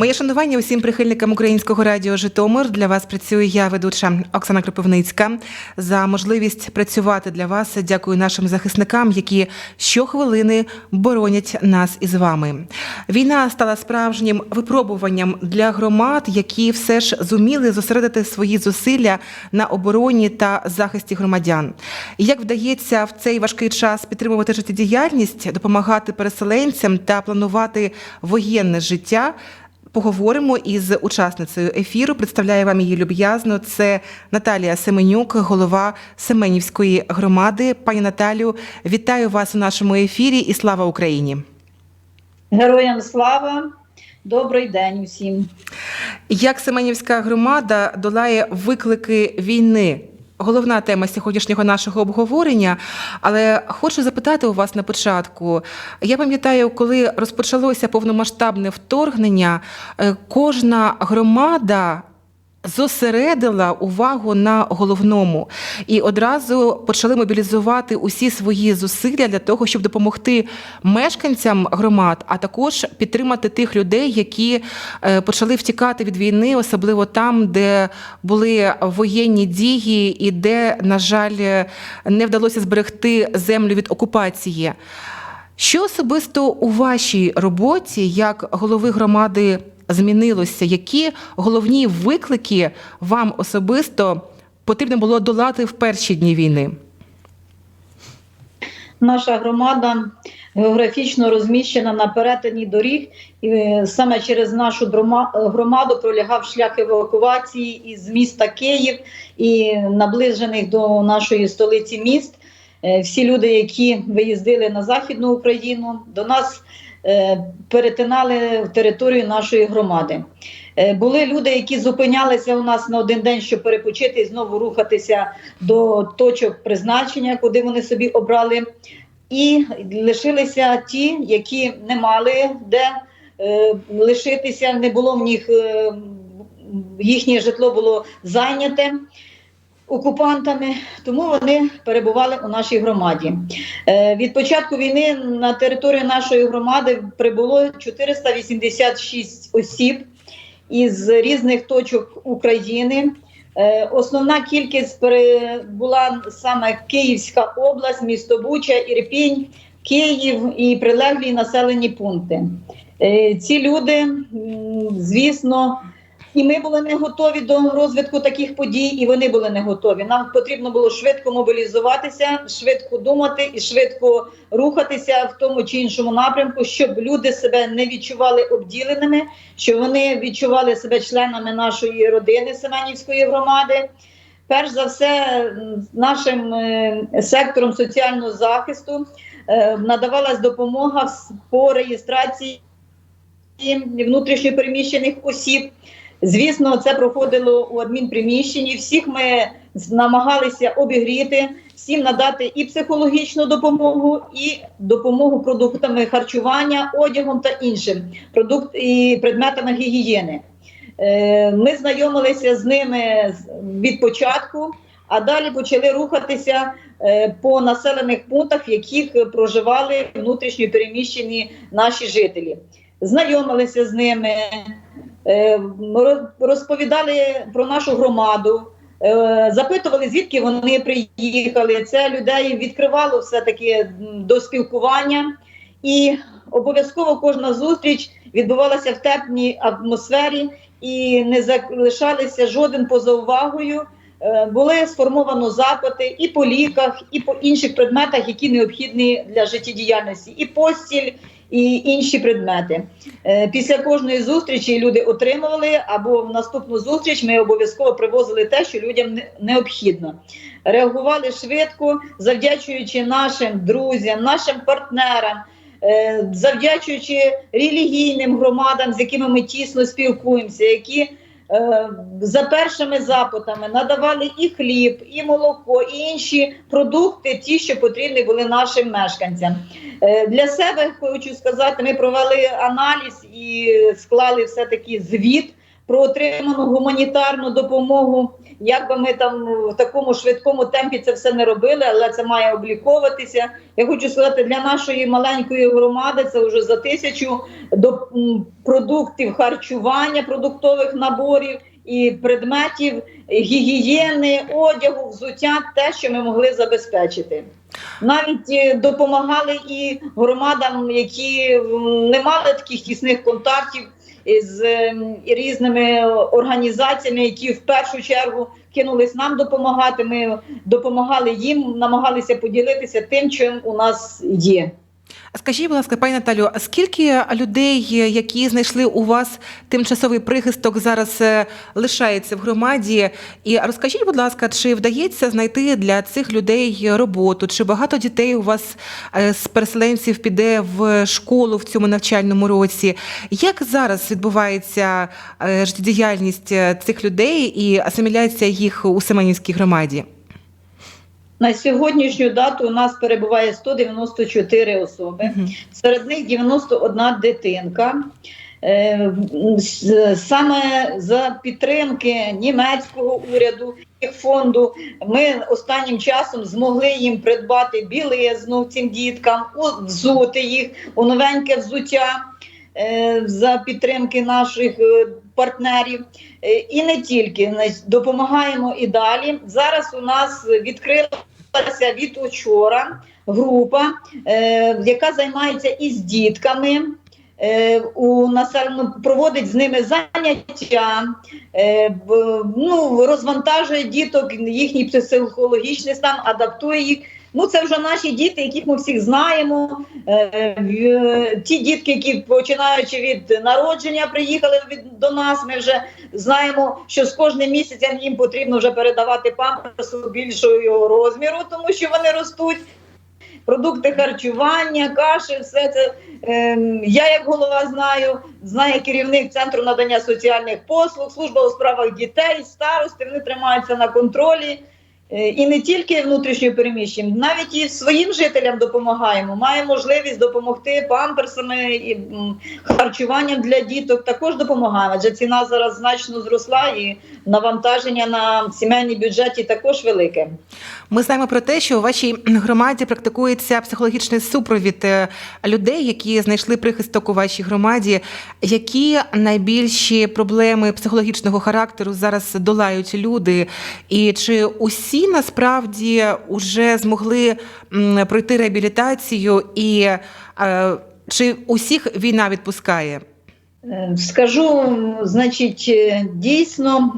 Моє шанування усім прихильникам українського радіо Житомир. Для вас працює я, ведуча Оксана Кропивницька. За можливість працювати для вас. Дякую нашим захисникам, які щохвилини боронять нас із вами. Війна стала справжнім випробуванням для громад, які все ж зуміли зосередити свої зусилля на обороні та захисті громадян. Як вдається в цей важкий час підтримувати життєдіяльність, допомагати переселенцям та планувати воєнне життя? Поговоримо із учасницею ефіру. Представляю вам її люб'язно. Це Наталія Семенюк, голова Семенівської громади. Пані Наталію, вітаю вас у нашому ефірі і слава Україні! Героям слава, добрий день усім. Як Семенівська громада долає виклики війни? Головна тема сьогоднішнього нашого обговорення, але хочу запитати у вас на початку. Я пам'ятаю, коли розпочалося повномасштабне вторгнення, е, кожна громада зосередила увагу на головному і одразу почали мобілізувати усі свої зусилля для того, щоб допомогти мешканцям громад, а також підтримати тих людей, які е, почали втікати від війни, особливо там, де були воєнні дії, і де, на жаль, не вдалося зберегти землю від окупації. Що особисто у вашій роботі як голови громади змінилося? Які головні виклики вам особисто потрібно було долати в перші дні війни? Наша громада географічно розміщена на перетині доріг, і е, саме через нашу громаду пролягав шлях евакуації із міста Київ і наближених до нашої столиці міст. Е, Всі люди, які виїздили на Західну Україну, до нас е, перетинали територію нашої громади. Е, Були люди, які зупинялися у нас на один день, щоб перепочити і знову рухатися до точок призначення, куди вони собі обрали. І лишилися ті, які не мали де е, лишитися, не було в них е, їхнє житло було зайняте окупантами, тому вони перебували у нашій громаді. Е, від початку війни на територію нашої громади прибуло 486 осіб із різних точок України. Е, Основна кількість була саме Київська область, місто Буча, Ірпінь, Київ і прилеглі населені пункти. Е, Ці люди, звісно, і ми були не готові до розвитку таких подій, і вони були не готові. Нам потрібно було швидко мобілізуватися, швидко думати і швидко рухатися в тому чи іншому напрямку, щоб люди себе не відчували обділеними, щоб вони відчували себе членами нашої родини Семенівської громади. Перш за все, нашим е, сектором соціального захисту е, надавалась допомога по реєстрації внутрішньопереміщених осіб. Звісно, це проходило у адмінприміщенні. Всіх ми намагалися обігріти, всім надати і психологічну допомогу, і допомогу продуктами харчування, одягом та іншим продукт і предметами гігієни. Е, Ми знайомилися з ними від початку, а далі почали рухатися е, по населених пунктах, в яких проживали внутрішньо переміщені наші жителі. Знайомилися з ними, розповідали про нашу громаду, е, запитували, звідки вони приїхали. Це людей відкривало все-таки до спілкування. І обов'язково кожна зустріч відбувалася в теплій атмосфері і не залишалися жоден поза увагою. Е, Були сформовано запити і по ліках, і по інших предметах, які необхідні для життєдіяльності, і постіль, і інші предмети. Е, Після кожної зустрічі люди отримували або в наступну зустріч ми обов'язково привозили те, що людям необхідно. Реагували швидко, завдячуючи нашим друзям, нашим партнерам. е, Завдячуючи релігійним громадам, з якими ми тісно спілкуємося, які за першими запитами надавали і хліб, і молоко, і інші продукти, ті, що потрібні були нашим мешканцям. Е, Для себе хочу сказати, ми провели аналіз і склали все таки звіт про отриману гуманітарну допомогу. Як би ми там в такому швидкому темпі це все не робили, але це має обліковуватися. Я хочу сказати, для нашої маленької громади це вже за тисячу до продуктів харчування, продуктових наборів і предметів гігієни, одягу, взуття, те, що ми могли забезпечити. Навіть е, допомагали і громадам, які не мали таких тісних контактів з ем, різними організаціями, які в першу чергу кинулись нам допомагати. Ми допомагали їм, намагалися поділитися тим, чим у нас є. Скажіть, будь ласка, пані Наталю, а скільки людей, які знайшли у вас тимчасовий прихисток, зараз е, лишається в громаді? І розкажіть, будь ласка, чи вдається знайти для цих людей роботу? Чи багато дітей у вас е, з переселенців піде в школу в цьому навчальному році? Як зараз відбувається е, життєдіяльність цих людей і асиміляція їх у Семенівській громаді? На сьогоднішню дату у нас перебуває 194 особи. Серед них 91 дитинка. Е, Саме за підтримки німецького уряду і фонду ми останнім часом змогли їм придбати білизну цим діткам, взути їх у новеньке взуття е, за підтримки наших е, партнерів. І не тільки допомагаємо і далі. Зараз у нас відкрилася від учора група, е, яка займається із дітками. е, У населеному проводить з ними заняття, е, ну, розвантажує діток, їхній психологічний стан, адаптує їх. Ну, це вже наші діти, яких ми всіх знаємо. Е, Ті дітки, які починаючи від народження, приїхали від до нас. Ми вже знаємо, що з кожним місяцем їм потрібно вже передавати памперсу більшого розміру, тому що вони ростуть. Продукти харчування, каші, все це ем, я як голова знаю, знає керівник центру надання соціальних послуг, служба у справах дітей, старости. Вони тримаються на контролі. Е, І не тільки внутрішньо переміщеним, навіть і своїм жителям допомагаємо. Маємо можливість допомогти памперсами і харчуванням для діток. Також допомагаємо. Адже ціна зараз значно зросла, і навантаження на сімейний бюджеті також велике. Ми знаємо про те, що у вашій громаді практикується психологічний супровід е, людей, які знайшли прихисток у вашій громаді. Які найбільші проблеми психологічного характеру зараз долають люди? І чи усі насправді вже змогли пройти реабілітацію, і е, чи усіх війна відпускає? Е, Скажу, значить, е, дійсно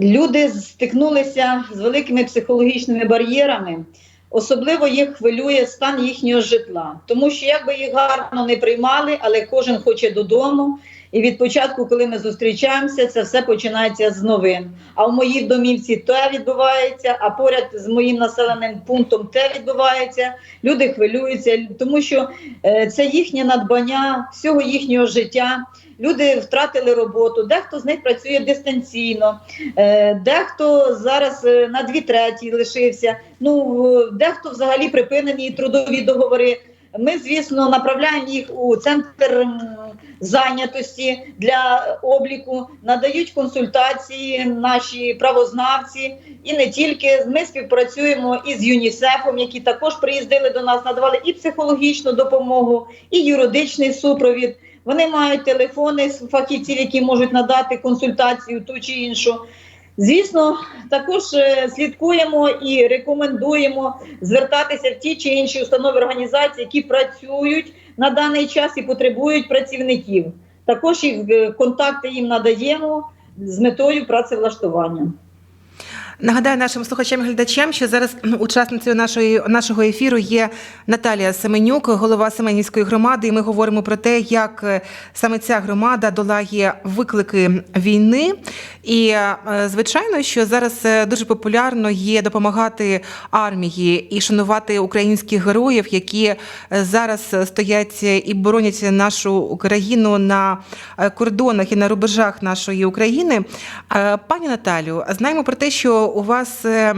люди стикнулися з великими психологічними бар'єрами. Особливо їх хвилює стан їхнього житла, тому що як би їх гарно не приймали, але кожен хоче додому. І від початку, коли ми зустрічаємося, це все починається з новин. А в моїй домівці те відбувається, а поряд з моїм населеним пунктом те відбувається. Люди хвилюються, тому що е, це їхнє надбання всього їхнього життя. Люди втратили роботу, дехто з них працює дистанційно, е, дехто зараз е, на дві треті лишився. Ну дехто взагалі припинені трудові договори. Ми, звісно, направляємо їх у центр зайнятості для обліку, надають консультації наші правознавці, і не тільки ми співпрацюємо із ЮНІСЕФом, які також приїздили до нас, надавали і психологічну допомогу, і юридичний супровід. Вони мають телефони з фахівців, які можуть надати консультацію ту чи іншу. Звісно, також е, слідкуємо і рекомендуємо звертатися в ті чи інші установи організації, які працюють на даний час і потребують працівників. Також їх е, контакти їм надаємо з метою працевлаштування. Нагадаю нашим слухачам і глядачам, що зараз учасницею нашої нашого ефіру є Наталія Семенюк, голова Семенівської громади. І ми говоримо про те, як е, саме ця громада долає виклики війни. І е, звичайно, що зараз е, дуже популярно є допомагати армії і шанувати українських героїв, які зараз стоять і боронять нашу країну на кордонах і на рубежах нашої України. Пані Наталю, знаємо про те, що у вас е,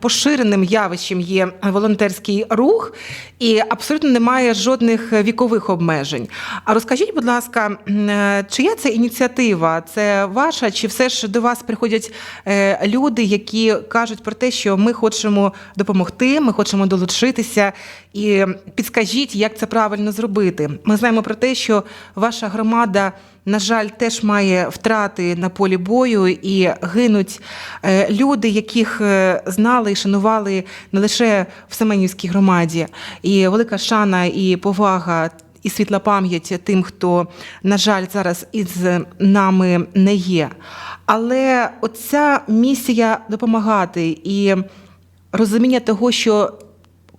поширеним явищем є волонтерський рух, і абсолютно немає жодних вікових обмежень. А розкажіть, будь ласка, е, чия це ініціатива? Це ваша, чи все ж до вас приходять е, люди, які кажуть про те, що ми хочемо допомогти, ми хочемо долучитися, і підскажіть, як це правильно зробити? Ми знаємо про те, що ваша громада. На жаль, теж має втрати на полі бою і гинуть е, люди, яких е, знали і шанували не лише в Семенівській громаді. І велика шана і повага. І світла пам'ять тим, хто, на жаль, зараз із нами не є. Але оця місія допомагати і розуміння того, що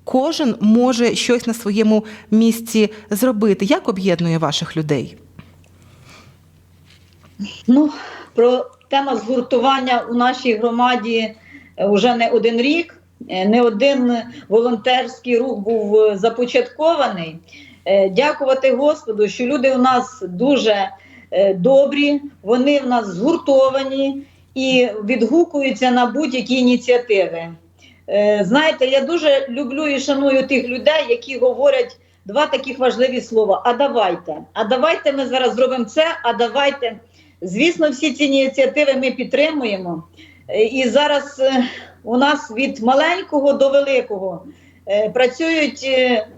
кожен може щось на своєму місці зробити, як об'єднує ваших людей? Ну, про тема згуртування у нашій громаді е, вже не один рік. Е, Не один волонтерський рух був е, започаткований. Е, Дякувати Господу, що люди у нас дуже е, добрі, вони в нас згуртовані і відгукуються на будь-які ініціативи. Е, Знаєте, я дуже люблю і шаную тих людей, які говорять два таких важливі слова: а давайте. А давайте ми зараз зробимо це, а давайте. Звісно, всі ці ініціативи ми підтримуємо. Е, І зараз е, у нас від маленького до великого працюють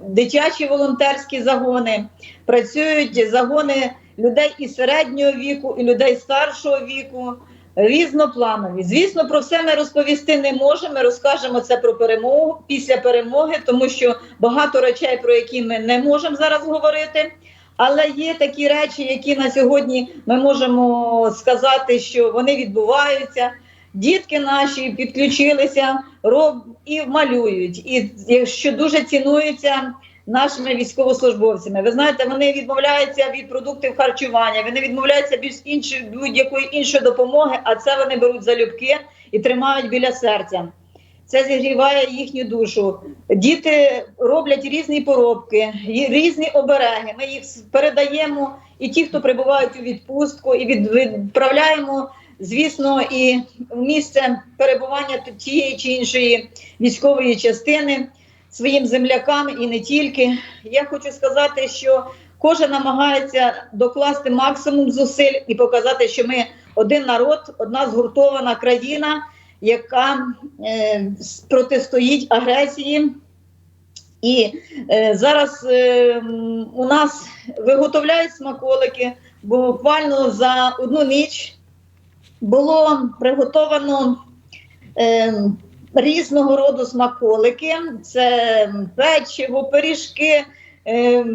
дитячі волонтерські загони, працюють загони людей і середнього віку, і людей старшого віку, різнопланові. Звісно, про все ми розповісти не можемо. Ми розкажемо це про перемогу після перемоги, тому що багато речей, про які ми не можемо зараз говорити. Але є такі речі, які на сьогодні ми можемо сказати, що вони відбуваються. Дітки наші підключилися роб і малюють, і що дуже цінується нашими військовослужбовцями. Ви знаєте, вони відмовляються від продуктів харчування, вони відмовляються від іншої будь-якої іншої допомоги, а це вони беруть залюбки і тримають біля серця. Це зігріває їхню душу. Діти роблять різні поробки, різні обереги. Ми їх передаємо і ті, хто прибувають у відпустку, і від- відправляємо, звісно, і в місце перебування тієї чи іншої військової частини своїм землякам і не тільки. Я хочу сказати, що кожен намагається докласти максимум зусиль і показати, що ми один народ, одна згуртована країна яка е, протистоїть агресії. І е, зараз е, у нас виготовляють смаколики, бо буквально за одну ніч було приготовано е, різного роду смаколики: це печиво, пиріжки, е,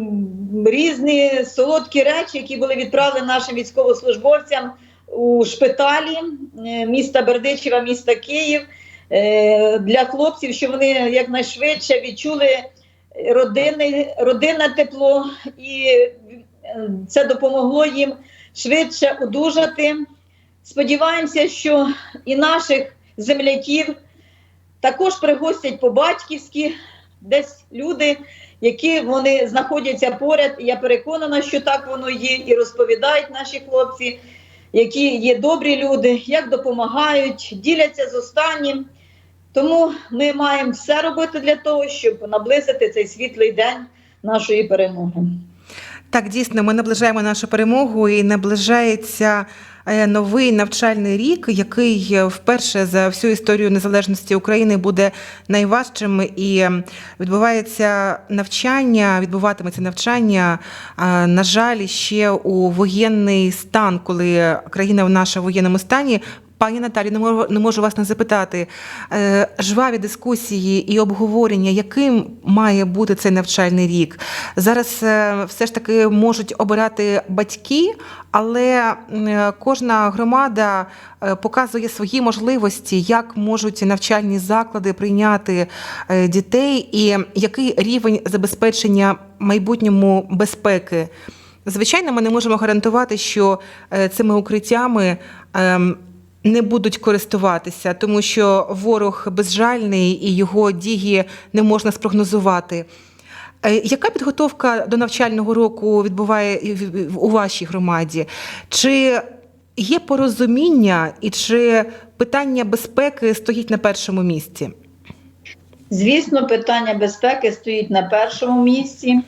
різні солодкі речі, які були відправлені нашим військовослужбовцям у шпиталі е, міста Бердичева, міста Київ е, для хлопців, щоб вони якнайшвидше відчули родини, родинне тепло, і це допомогло їм швидше одужати. Сподіваємося, що і наших земляків також пригостять по-батьківськи, десь люди, які вони знаходяться поряд. Я переконана, що так воно є, і розповідають наші хлопці які є добрі люди, як допомагають, діляться з останнім. Тому ми маємо все робити для того, щоб наблизити цей світлий день нашої перемоги. Так, дійсно, ми наближаємо нашу перемогу і наближається новий навчальний рік, який е, вперше за всю історію незалежності України буде найважчим. І е, відбувається навчання, відбуватиметься навчання, е, на жаль, ще у воєнний стан, коли країна в наша воєнному стані. Пані Наталі, не можу, не можу вас не запитати. Е, жваві дискусії і обговорення, яким має бути цей навчальний рік. Зараз е, все ж таки можуть обирати батьки, але кожна громада е, показує свої можливості, як можуть навчальні заклади прийняти дітей, і який рівень забезпечення майбутньому безпеки. Звичайно, ми не можемо гарантувати, що цими укриттями. Не будуть користуватися, тому що ворог безжальний і його дії не можна спрогнозувати. Е, Яка підготовка до навчального року відбуває у вашій громаді? Чи є порозуміння і чи питання безпеки стоїть на першому місці? Звісно, питання безпеки стоїть на першому місці.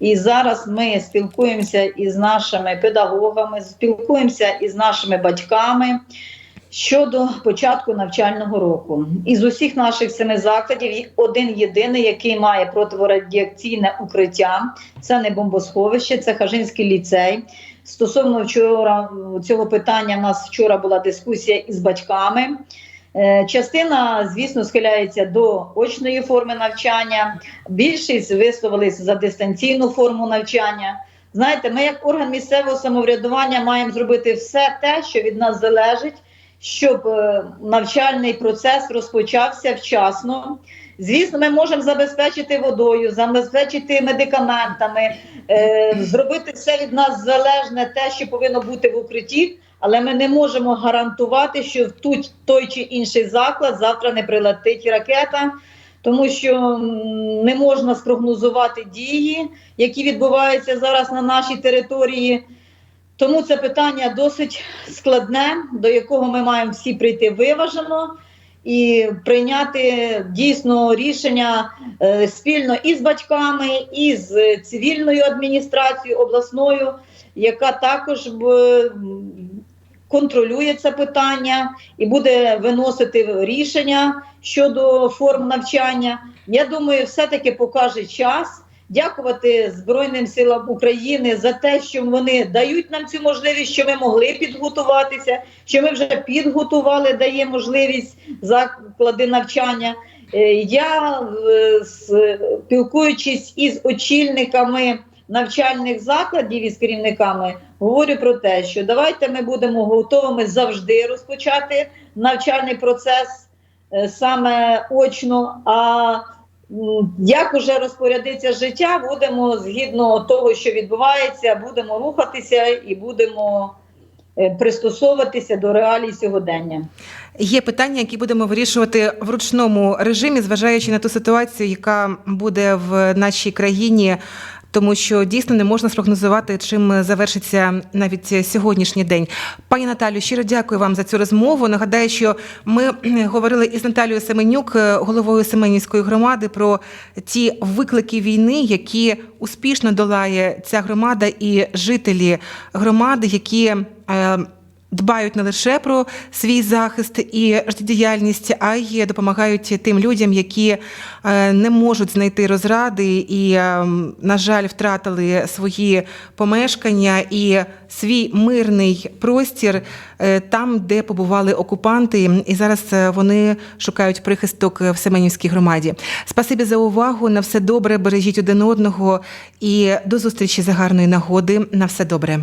І зараз ми спілкуємося із нашими педагогами, спілкуємося із нашими батьками щодо початку навчального року. Із усіх наших семи закладів один єдиний, який має протирадіаційне укриття. Це не бомбосховище, це Хажинський ліцей. Стосовно вчора цього питання, в нас вчора була дискусія із батьками. Е, Частина, звісно, схиляється до очної форми навчання. Більшість висловились за дистанційну форму навчання. Знаєте, ми, як орган місцевого самоврядування, маємо зробити все те, що від нас залежить, щоб е, навчальний процес розпочався вчасно. Звісно, ми можемо забезпечити водою, забезпечити медикаментами, е, зробити все від нас залежне, те, що повинно бути в укритті, але ми не можемо гарантувати, що в тут той чи інший заклад завтра не прилетить ракета, тому що не можна спрогнозувати дії, які відбуваються зараз на нашій території. Тому це питання досить складне, до якого ми маємо всі прийти виважено і прийняти дійсно рішення е, спільно із батьками, і з цивільною адміністрацією обласною, яка також б, контролює це питання і буде виносити рішення щодо форм навчання. Я думаю, все-таки покаже час. Дякувати Збройним силам України за те, що вони дають нам цю можливість, що ми могли підготуватися, що ми вже підготували, дає можливість заклади навчання. Е, Я е, спілкуючись із очільниками навчальних закладів і з керівниками, говорю про те, що давайте ми будемо готовими завжди розпочати навчальний процес е, саме очно. А як уже розпорядиться життя, будемо згідно того, що відбувається, будемо рухатися і будемо е, пристосовуватися до реалій сьогодення. Є питання, які будемо вирішувати в ручному режимі, зважаючи на ту ситуацію, яка буде в нашій країні. Тому що дійсно не можна спрогнозувати, чим завершиться навіть сьогоднішній день. Пані Наталю, щиро дякую вам за цю розмову. Нагадаю, що ми говорили із Наталією Семенюк, е, головою Семенівської громади, про ті виклики війни, які успішно долає ця громада і жителі громади, які е, дбають не лише про свій захист і життєдіяльність, а й допомагають тим людям, які е, не можуть знайти розради і, е, на жаль, втратили свої помешкання і свій мирний простір е, там, де побували окупанти, і зараз вони шукають прихисток в Семенівській громаді. Спасибі за увагу. На все добре. Бережіть один одного і до зустрічі за гарної нагоди. На все добре.